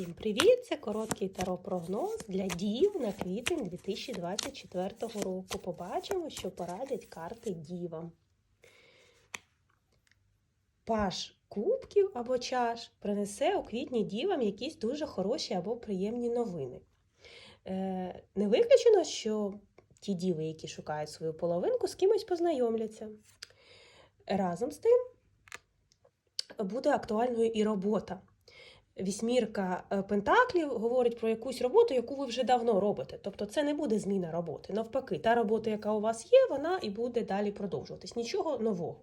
Всім привіт! Це короткий таро-прогноз для дів на квітень 2024 року. Побачимо, що порадять карти дівам. Паш кубків або чаш принесе у квітні дівам якісь дуже хороші або приємні новини. Е, не виключено, що ті діви, які шукають свою половинку, з кимось познайомляться. Разом з тим буде актуальною і робота. Вісьмірка е, пентаклів говорить про якусь роботу, яку ви вже давно робите. Тобто це не буде зміна роботи. Навпаки, та робота, яка у вас є, вона і буде далі продовжуватись. Нічого нового.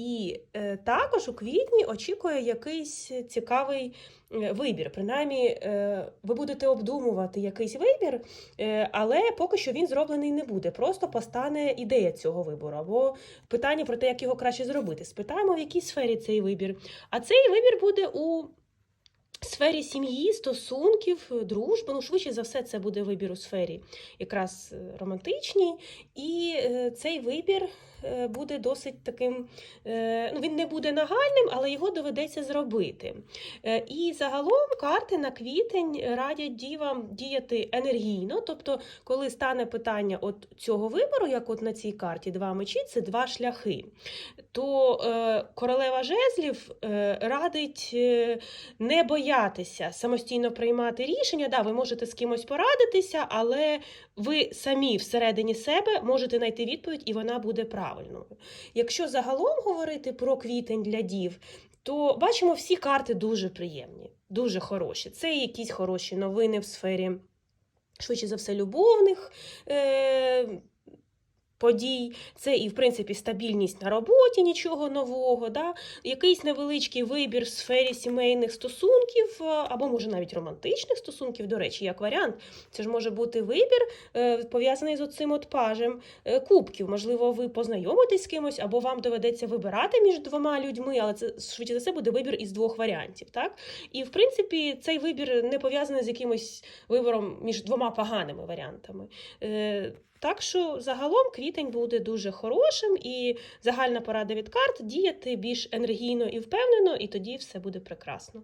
І е, також у квітні очікує якийсь цікавий е, вибір. Принаймні, е, ви будете обдумувати якийсь вибір, але поки що він зроблений не буде. Просто постане ідея цього вибору або питання про те, як його краще зробити. Спитаємо, в якій сфері цей вибір. А цей вибір буде у сфері сім'ї, стосунків, дружби. Ну, швидше за все, це буде вибір у сфері якраз е, романтичній. І е, цей вибір е, буде досить таким. Ну, він не буде нагальним, але його доведеться зробити. І загалом карти на квітень радять дівам діяти енергійно. Тобто, коли стане питання от цього вибору, як от на цій карті два мечі, це два шляхи. То королева жезлів радить не боятися самостійно приймати рішення. Да, ви можете з кимось порадитися, але ви самі всередині себе можете знайти відповідь, і вона буде правильною. Якщо загалом говорити про квітень для дів, то бачимо, всі карти дуже приємні, дуже хороші. Це якісь хороші новини в сфері, швидше за все, любовних. Подій, це і, в принципі, стабільність на роботі, нічого нового, да? якийсь невеличкий вибір в сфері сімейних стосунків, е, або, може, навіть романтичних стосунків, до речі, як варіант. Це ж може бути вибір, е, пов'язаний з оцим от пажем е, кубків. Можливо, ви познайомитесь з кимось, або вам доведеться вибирати між двома людьми, але це швидше за все буде вибір із двох варіантів. Так? І, в принципі, цей вибір не пов'язаний з якимось вибором між двома поганими варіантами. Так що загалом квітень буде дуже хорошим, і загальна порада від карт діяти більш енергійно і впевнено, і тоді все буде прекрасно.